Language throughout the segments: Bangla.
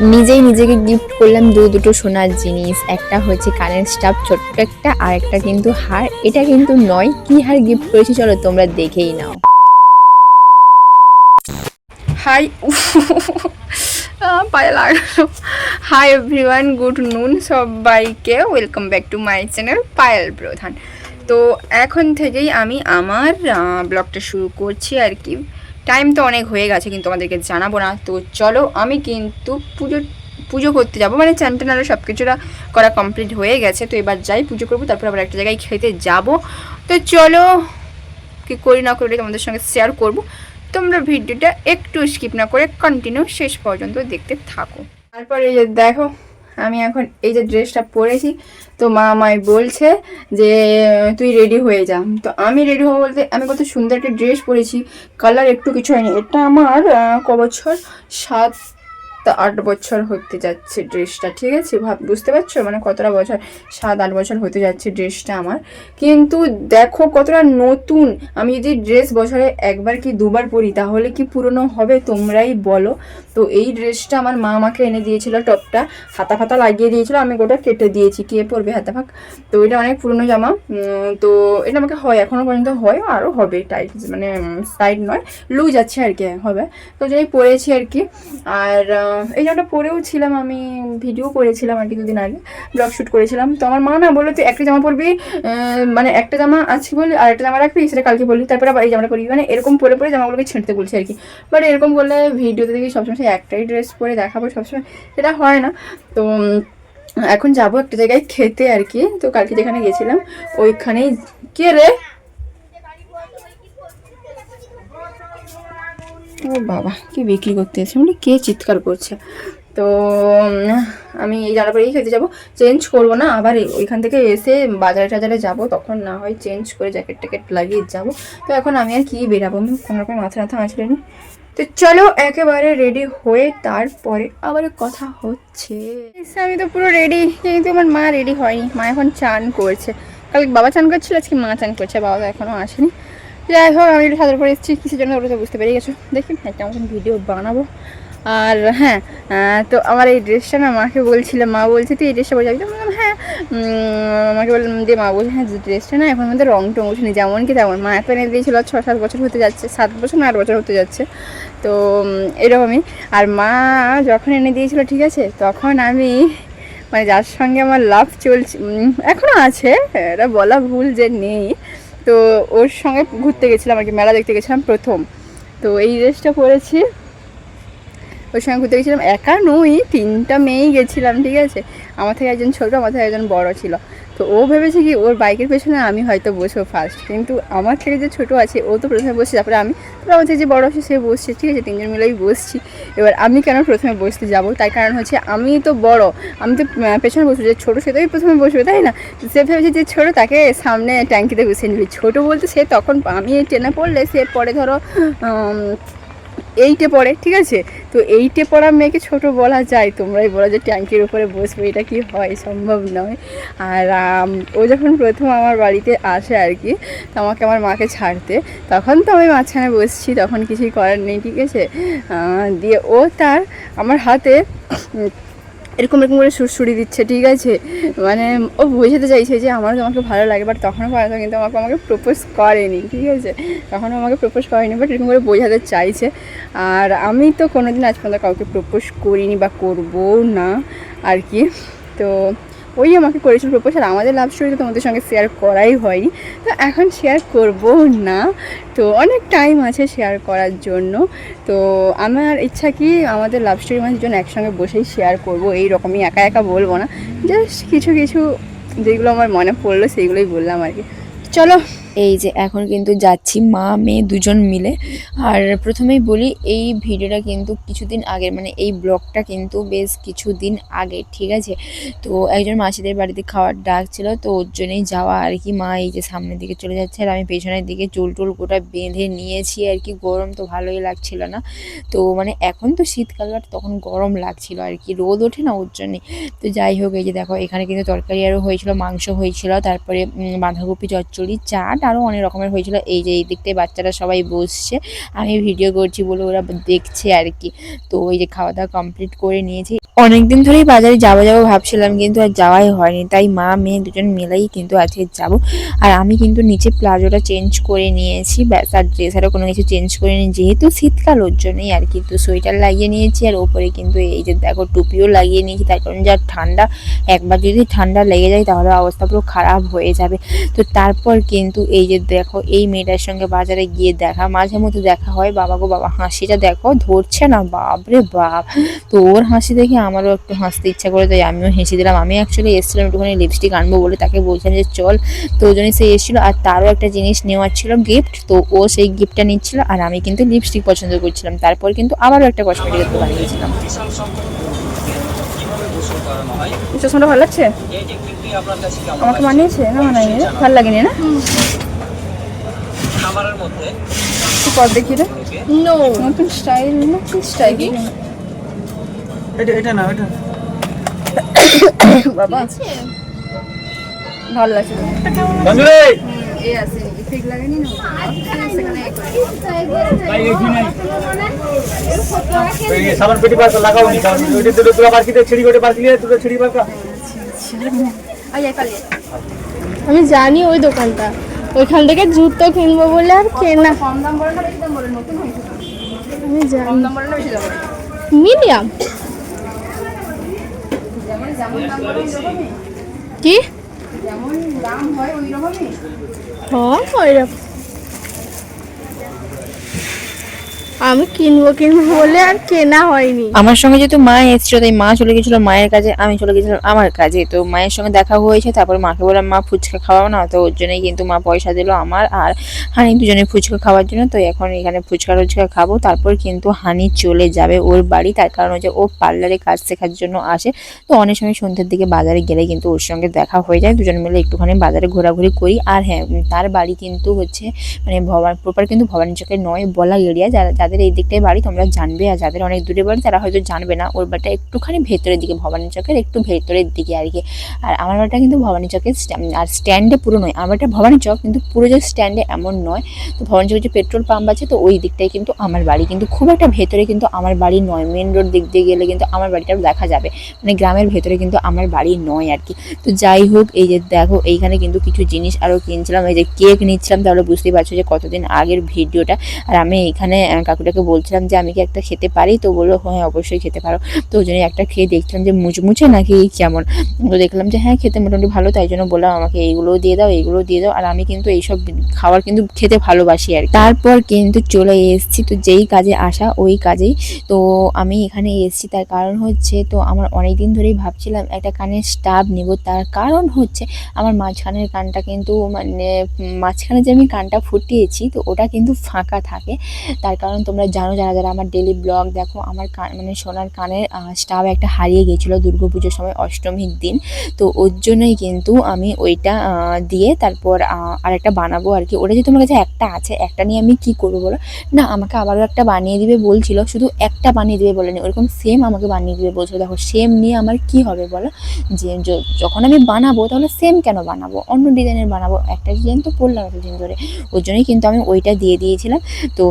নিজেই নিজেকে গিফট করলাম দু দুটো সোনার জিনিস, একটা হচ্ছে কানের স্টাফ ছোট্ট একটা, আর একটা কিন্তু হার। এটা কিন্তু নয়, কি হার গিফট করেছি চলো তোমরা দেখেই নাও। হাই পায়ে লাগল। হাই এভরিওয়ান গুড নুন সবাইকে। Welcome back to my channel Payel Pradhan. তো এখন থেকেই আমি আমার ব্লগটা শুরু করছি আর কি। টাইম তো অনেক হয়ে গেছে, কিন্তু আমাদেরকে জানাব না। তো চলো, আমি কিন্তু পুজো পুজো করতে যাব। মানে চান টান আরও সব কিছুটা করা কমপ্লিট হয়ে গেছে। তো এবার যাই, পুজো করব, তারপর আবার একটা জায়গায় খেতে যাব। তো চলো, কি করি না করি, তোমাদের সঙ্গে শেয়ার করব। তোমরা ভিডিওটা একটু স্কিপ না করে কন্টিনিউ শেষ পর্যন্ত দেখতে থাকো। তারপরে দেখো আমি এখন এই যে ড্রেসটা পরেছি, তো মা আমায় বলছে যে, তুই রেডি হয়ে যা। তো আমি রেডি হব বলতে আমি কত সুন্দর একটা ড্রেস পরেছি কালার একটু কিছু হয়নি। এটা আমার ক বছর? সাত আট বছর হতে যাচ্ছে ড্রেসটা, ঠিক আছে? ভাব, বুঝতে পারছ? মানে কতটা বছর? সাত, আট বছর হতে যাচ্ছে ড্রেসটা আমার। কিন্তু দেখো কতটা নতুন। আমি যদি ড্রেস বছরে একবার কি দুবার পরি, তাহলে কি পুরনো হবে? তোমরাই বলো। তো এই ড্রেসটা আমার মা আমাকে এনে দিয়েছিল টপটা। হাতা ফাতা লাগিয়ে দিয়েছিল, আমি গোটা কেটে দিয়েছি। কে পরবে হাতা ফাক? তো এটা অনেক পুরনো জামা। তো এটা আমাকে হয় এখনও পর্যন্ত হয় আরও হবে টাইট মানে সাইড নয়। লুজ আছে আর কি, হবে। তো যাই পরেছি আর কি। আর এই জামাটা পরেও ছিলাম আমি, ভিডিও করেছিলাম আর কি দুদিন আগে ব্লগ শ্যুট করেছিলাম। তো আমার মা না বলল, তুই একটা জামা পরবি মানে একটা জামা আছে বলি, আর একটা জামা রাখবি, সেটা কালকে বললি তারপরে আবার এই জামাটা পরবি। মানে এরকম পরে পরে জামাগুলোকে ছিঁড়তে বলছে আর কি। বাট এরকম করলে ভিডিওতে দেখি সবসময় একটাই ড্রেস পরে দেখাবো সবসময়, সেটা হয় না। তো এখন যাব একটা জায়গায় খেতে আর কি। তো কালকে যেখানে গেছিলাম, ওইখানেই, কে রে? ও বাবা, কি বিক্রি করতে এসে মানে কে চিৎকার করছে? তো আমি এই জামা পরেই খেতে যাব। চেঞ্জ করব না, আবার ওইখান থেকে এসে বাজারে টাজারে যাব, তখন না হয় চেঞ্জ করে জ্যাকেট ট্যাকেট লাগিয়ে যাব। তো এখন আমি আর কি বেরাবো? আমি কোনো রকম মাথা মাথা আঁচড়েনি তো চলো, একেবারে রেডি হয়ে তারপরে আবার কথা হচ্ছে। আমি তো পুরো রেডি কিন্তু আমার মা রেডি হয়নি। মা এখন চান করছে। কালকে বাবা চান করছিল, আজকে মা চান করছে, বাবা তো এখনও আসেনি। যাই হোক, আমি একটু সাদর পরে এসেছি, কিসের জন্য ওটা বুঝতে পেরে গেছো। দেখি একটা মতন ভিডিও বানাবো। আর হ্যাঁ তো আমার এই ড্রেসটা না মাকে বলছিলাম মা বলছে, তুই এই ড্রেসটা তো বললাম হ্যাঁ আমাকে বললাম দিয়ে মা বলছে হ্যাঁ ড্রেসটা না এখন আমাদের রং টং উঠেনি যেমন কি তেমন। মা এখন এনে দিয়েছিল ছ সাত বছর হতে যাচ্ছে, সাত বছর না আট বছর হতে যাচ্ছে। তো এরকমই। আর মা যখন এনে দিয়েছিল, ঠিক আছে, তখন আমি মানে যার সঙ্গে আমার লাভ চলছে এখনও আছে, এটা বলা ভুল যে নেই। তো ওর সঙ্গে ঘুরতে গেছিলাম আর কি, মেলা দেখতে গেছিলাম প্রথম। তো এই ড্রেসটা পরেছি ওর সঙ্গে ঘুরতে গেছিলাম। একা নই, তিনটা মেয়েই গেছিলাম, ঠিক আছে? আমার থেকে একজন ছোটো, আমার থেকে একজন বড় ছিল। তো ও ভেবেছে কি ওর বাইকের পেছনে আমি হয়তো বসবো ফার্স্ট কিন্তু আমার থেকে যে ছোটো আছে, ও তো প্রথমে বসছে, তারপরে আমি, তারপরে আমার যে বড় আছে, সে বসছে, ঠিক আছে, তিনজন মিলেই বসছি। এবার আমি কেন প্রথমে বসতে যাব? তার কারণ হচ্ছে আমি তো বড়, আমি তো পেছনে বসবো, যে ছোটো সে তোই প্রথমে বসবে, তাই না? সে ভেবেছে যে ছোটো তাকে সামনে ট্যাঙ্কিতে বসিয়ে নিবি। ছোটো বলতে সে তখন, আমি ট্রেনে পড়লে সে পরে ধরো এইটে পড়ে, ঠিক আছে? তো এইটে পড়া মেয়েকে ছোট বলা যায়, তোমরাই বলা যে ট্যাঙ্কির উপরে বসবে, এটা কি হয়? সম্ভব নয়। আর ও যখন প্রথম আমার বাড়িতে আসে আর কি, তো আমাকে আমার মাকে ছাড়তে, তখন তো আমি মাঝখানে বসছি, তখন কিছুই করার নেই, ঠিক আছে? দিয়ে ও তার, আমার হাতে এরকম এরকম করে সুরসুরি দিচ্ছে, ঠিক আছে? মানে ও বোঝাতে চাইছে যে আমারও তোমাকে ভালো লাগে বাট তখনও পর্যন্ত কিন্তু আমাকে আমাকে প্রপোজ করেনি, ঠিক আছে? তখনও আমাকে প্রপোজ করেনি বাট এরকম করে বোঝাতে চাইছে। আর আমি তো কোনোদিন আজ পর্যন্ত কাউকে প্রপোজ করিনি বা করব না, আর কি? তো ওই আমাকে করেছিল প্রপোজ আর আমাদের লাভ স্টোরি তো তোমাদের সঙ্গে শেয়ার করাই হয়নি। তো এখন শেয়ার করব না। তো অনেক টাইম আছে শেয়ার করার জন্য। তো আমার ইচ্ছা কি, আমাদের লাভ স্টোরি মানুষের জন্য একসঙ্গে বসেই শেয়ার করব, এই রকমই একা একা বলব না। জাস্ট কিছু কিছু যেগুলো আমার মনে পড়ল, সেইগুলোই বললাম আর কি। চলো। এই যে এখন কিন্তু যাচ্ছি মা, মেয়ে দুজন মিলে। আর প্রথমেই বলি, এই ভিডিওটা কিন্তু কিছুদিন আগের মানে এই ব্লগটা কিন্তু বেশ কিছুদিন আগে, ঠিক আছে? তো একজন মাসিদের বাড়িতে খাওয়ার ডাক ছিল, তো ওর জন্যই যাওয়া আর কি। মা এই যে সামনের দিকে চলে যাচ্ছে আর আমি পেছনের দিকে চুল টুল গোটা বেঁধে নিয়েছি আর কি। গরম তো ভালোই লাগছিল না। তো মানে এখন তো শীতকাল বাট তখন গরম লাগছিল আর কি। রোদ ওঠে না ওর জন্যে। তো যাই হোক, এই যে দেখো, এখানে কিন্তু তরকারি আরও হয়েছিল, মাংস হয়েছিল, তারপরে বাঁধাকপি, চচ্চড়ি, চাট আরও অনেক রকমের হয়েছিল। এই যে এই দিকটায় বাচ্চারা সবাই বসছে। আমি ভিডিও করছি বলে ওরা দেখছে আর কি। তো ওই যে খাওয়া দাওয়া কমপ্লিট করে নিয়েছি। অনেকদিন ধরেই বাজারে যাব যাব ভাবছিলাম, কিন্তু আর যাওয়াই হয়নি। তাই মা, মেয়ে দুজন মিলেই কিন্তু আজকে যাব। আর আমি কিন্তু নিচে প্লাজোটা চেঞ্জ করে নিয়েছি। ব্যাস, আর ড্রেস আরও কোনো কিছু চেঞ্জ করে নিই। যেহেতু শীতকাল, ওর জন্যই আর কিন্তু সোয়েটার লাগিয়ে নিয়েছি, আর ওপরে কিন্তু এই যে দেখো টুপিও লাগিয়ে নিয়েছি। তার কারণ যা ঠান্ডা, একবার যদি ঠান্ডা লেগে যায় তাহলে অবস্থা পুরো খারাপ হয়ে যাবে। তো তারপর কিন্তু এই যে দেখো, এই মেয়েটার সঙ্গে বাজারে গিয়ে দেখা, মাঝে মধ্যে দেখা হয়। বাবা গো, বাবা হাসিটা দেখো, ধরছে না? বাপরে বাপ! তো ওর হাসি দেখে আমারও একটু হাসতে ইচ্ছা করে তাই আমিও হেসে দিলাম। আমি অ্যাকচুয়ালি এসেছিলাম একটুখানি লিপস্টিক আনব বলে তাকে বলছিলাম যে চল তো ওই জন্যই সে এসেছিল আর তারও একটা জিনিস নেওয়ার ছিল গিফট তো ও সেই গিফটটা নিচ্ছিল আর আমি কিন্তু লিপস্টিক পছন্দ করছিলাম। তারপর কিন্তু আবারও একটা কসমেটিকের দোকানে গেছিলাম হয় চশমাটা ভালো লাগছে? এই টেকনিকটি আপনার কাছে কেমন আমাকে মানিয়েছে না মানায়নি রে? ভালো লাগেনি না? খাবারের মধ্যে পর দেখি রে। নো নতুন স্টাইল নতুন স্টাইল এটা এটা না এটা। বাবা। ভালো লাগছে বন্ধুরে এই আছে ইফেক্ট লাগানি না? সেখানে এই সামান পেটি পাস লাগাও নি কারণ ওইটা দুটো দুটো বারকিতে ছিড়ি গোটে বারকিলে দুটো ছিড়ি বারকা আইয়া কালে আমি জানি ওই দোকানটা। ওইখান থেকে জুতো কিনবো বলে আর কেনা। কম দাম বলে না বেশি দাম বলে নতুন হয়েছে। আমি কম জানি দাম বলে না বেশি দাম মিডিয়াম। যেমন যেমন দাম হয় ওই রকমই কি হয় ওই রকমই হ্যাঁ ওইরকম আমি কিনবো কিনবো বলে আর কেনা হয়নি। আমার সঙ্গে যেহেতু মা এসেছিল, তাই মা চলে গেছিল মায়ের কাজে, আমি চলে গেছিলাম আমার কাজে। তো মায়ের সঙ্গে দেখা হয়েছে, তারপর মাকে বললাম, মা, ফুচকা খাওয়াও না। তো ওর জন্যই কিন্তু মা পয়সা দিল আমার আর হানি দুজনে ফুচকা খাওয়ার জন্য। তো এখন এখানে ফুচকা টুচকা খাব। তারপর কিন্তু হানি চলে যাবে ওর বাড়ি। তার কারণ হচ্ছে ও পার্লারে কাজ শেখার জন্য আসে। তো অনেক সময় সন্ধ্যের দিকে বাজারে গেলে কিন্তু ওর সঙ্গে দেখা হয়ে যায়। দুজন মিলে একটুখানি বাজারে ঘোরাঘুরি করি। আর হ্যাঁ তার বাড়ি কিন্তু হচ্ছে মানে ভবান প্রপার কিন্তু ভবানী চকের নয়, বলা এরিয়া। যারা যাদের এই দিকটায় বাড়ি তোমরা জানবে আর যাদের অনেক দূরে বাড়ি তারা হয়তো জানবে না। ওর বাড়িটা একটুখানি ভেতরের দিকে ভবানী চকের একটু ভেতরের দিকে আর কি। আর আমার বাড়িটা কিন্তু ভবানী চকের আর স্ট্যান্ডে পুরো নয়। আমার বাড়িটা ভবানী চক কিন্তু পুরো যে স্ট্যান্ডে এমন নয়। তো ভবানী চকের যে পেট্রোল পাম্প আছে তো ওই দিকটাই কিন্তু আমার বাড়ি। কিন্তু খুব একটা ভেতরে কিন্তু আমার বাড়ি নয়। মেন রোড দিক দিয়ে গেলে কিন্তু আমার বাড়িটা দেখা যাবে। মানে গ্রামের ভেতরে কিন্তু আমার বাড়ি নয় আর কি। তো যাই হোক এই যে দেখো এইখানে কিন্তু কিছু জিনিস আরও কিনছিলাম। এই যে কেক নিচ্ছিলাম তাহলে বুঝতেই পারছ যে কতদিন আগের ভিডিওটা। আর আমি আহ, কাকুটাকে বলছিলাম যে, আমি কি একটা খেতে পারি? তো বলল হ্যাঁ অবশ্যই খেতে পারো। তো ওই জন্য একটা খেয়ে দেখছিলাম যে, মুচমুচে নাকি কেমন? তো দেখলাম যে হ্যাঁ খেতে মোটামুটি ভালো। তাই জন্য বললাম, আমাকে এইগুলোও দিয়ে দাও, এইগুলোও দিয়ে দাও। আর আমি কিন্তু এইসব খাবার কিন্তু খেতে ভালোবাসি আর। তারপর কিন্তু চলে এসেছি, তো যেই কাজে আসা, ওই কাজেই। তো আমি এখানে এসেছি, তার কারণ হচ্ছে, তো আমার অনেক দিন ধরেই ভাবছিলাম, একটা কানের স্টাব নেব। তার কারণ হচ্ছে, আমার মাঝখানের কানটা কিন্তু মানে মাঝখানে যে আমি কানটা ফুটিয়েছি, তো ওটা কিন্তু ফাঁকা থাকে। তার কারণ তোমরা জানো যারা যারা আমার ডেলি ব্লগ দেখো আমার কান মানে সোনার কানের স্টাব একটা হারিয়ে গেছিল দুর্গাপুজোর সময় অষ্টমীর দিন। তো ওর জন্যই কিন্তু আমি ওইটা দিয়ে তারপর আহ, আরেকটা বানাবো আর কি। ওটা যে তোমার কাছে একটা আছে একটা নিয়ে আমি কি করব বলো? না আমাকে আবারও একটা বানিয়ে দিবে বলছিল শুধু একটা বানিয়ে দিবে বলেনি ওরকম সেম আমাকে বানিয়ে দিবে বলছিল। দেখো সেম নিয়ে আমার কি হবে বলো? যে যখন আমি বানাবো তাহলে সেম কেন বানাবো? অন্য ডিজাইনের বানাবো। একটা ডিজাইন তো পরলাম এতদিন ধরে। ওর জন্যই কিন্তু আমি ওইটা দিয়ে দিয়েছিলাম। তো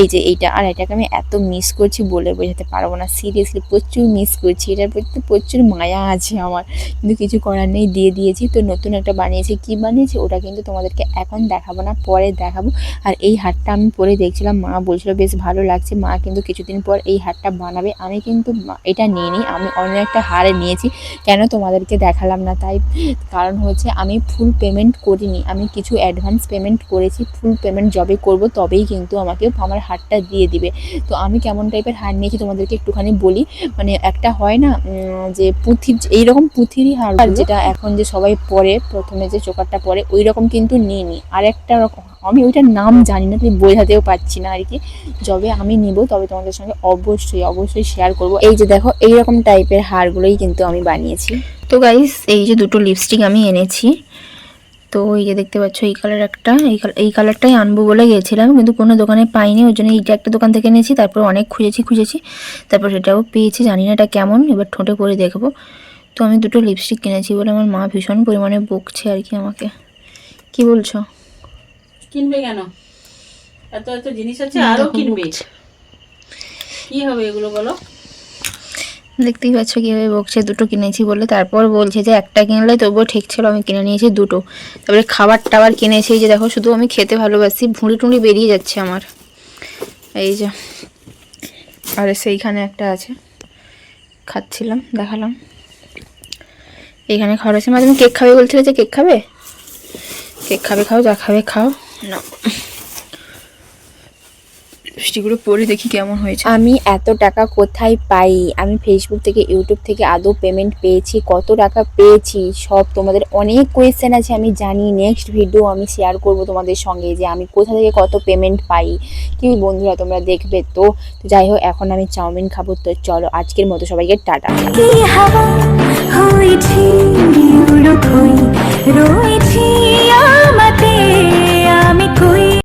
এই যে এইটা আর এটাকে আমি এত মিস করছি বলে বোঝাতে পারব না। সিরিয়াসলি প্রচুর মিস করছি। এটার প্রতি প্রচুর মায়া আছে আমার। কিন্তু কিছু করার নেই, দিয়ে দিয়েছি। তো নতুন একটা বানিয়েছি। কি বানিয়েছি? ওটা কিন্তু তোমাদেরকে এখন দেখাবো না, পরে দেখাবো। আর এই হারটা আমি পরে দেখছিলাম। মা বলছিল, বেশ ভালো লাগছে। মা কিন্তু কিছুদিন পর এই হারটা বানাবে। আমি কিন্তু এটা নিয়ে নিই আমি অন্য একটা হারে নিয়েছি। কেন তোমাদেরকে দেখালাম না? তাই কারণ হচ্ছে আমি ফুল পেমেন্ট করিনি। আমি কিছু অ্যাডভান্স পেমেন্ট করেছি। ফুল পেমেন্ট যবে করব, তবেই কিন্তু আমাকে আমার হারটা দিয়ে দিবে। তো আমি কেমন টাইপের হার নিয়েছি তোমাদেরকে একটুখানি বলি। মানে একটা হয় না যে পুঁথির এইরকম পুঁথিরই হার আর যেটা এখন যে সবাই পরে প্রথমে যে চোকারটা পরে ওই রকম কিন্তু নিই নি আর একটা রকম আমি ওইটার নাম জানি না তুমি বোঝাতেও পারছি না আর কি যবে আমি নিব তবে তোমাদের সঙ্গে অবশ্যই অবশ্যই শেয়ার করব। এই যে দেখো এইরকম টাইপের হারগুলোই কিন্তু আমি বানিয়েছি। তো গাইস এই যে দুটো লিপস্টিক আমি এনেছি। তো এই যে দেখতে পাচ্ছ এই কালার একটা এই কালার এই কালারটাই আনব বলে গেছিলাম কিন্তু কোনো দোকানে পাইনি ওই জন্য এইটা একটা দোকান থেকে এনেছি তারপর অনেক খুঁজেছি খুঁজেছি তারপর সেটাও পেয়েছি জানি না এটা কেমন এবার ঠোঁটে পরে দেখব। তো আমি দুটো লিপস্টিক কিনেছি বলে আমার মা ভীষণ পরিমাণে বকছে আর কি আমাকে। কি বলছো? কিনবে কেন? এত এত জিনিস আছে আরও দেখো কিনবে। কি হবে এগুলো বলো? দেখতেই পাচ্ছ কীভাবে বকছে, দুটো কিনেছি বলে তারপর বলছে যে একটা কিনলে তবুও ঠিক ছিল, আমি কিনে নিয়েছি দুটো। তারপরে খাবার টাবার কিনেছি যে দেখো, শুধু আমি খেতে ভালোবাসি ভুঁড়ি টুঁড়ি বেরিয়ে যাচ্ছে আমার। এই যে, আর সেইখানে একটা আছে, খাচ্ছিলাম, দেখালাম। এইখানে খাওয়ার আছে। মা, তুমি কেক খাবে বলছিলে যে কেক খাবে? কেক খাবে, খাও, যা খাবে, খাও। না। লিপস্টিকগুলো পরে দেখি কেমন হয়েছে। আমি এত টাকা কোথায় পাই? আমি ফেসবুক থেকে ইউটিউব থেকে আদৌ পেমেন্ট পেয়েছি? কত টাকা পেয়েছি? সব তোমাদের অনেক কোয়েশ্চেন আছে আমি জানি। নেক্সট ভিডিও আমি শেয়ার করব তোমাদের সঙ্গে যে আমি কোথা থেকে কত পেমেন্ট পাই। কি বন্ধুরা তোমরা দেখবে তো? যাই হোক এখন আমি চাউমিন খাব তো চলো আজকের মতো সবাইকে টাটা। রয়েছি আমাতে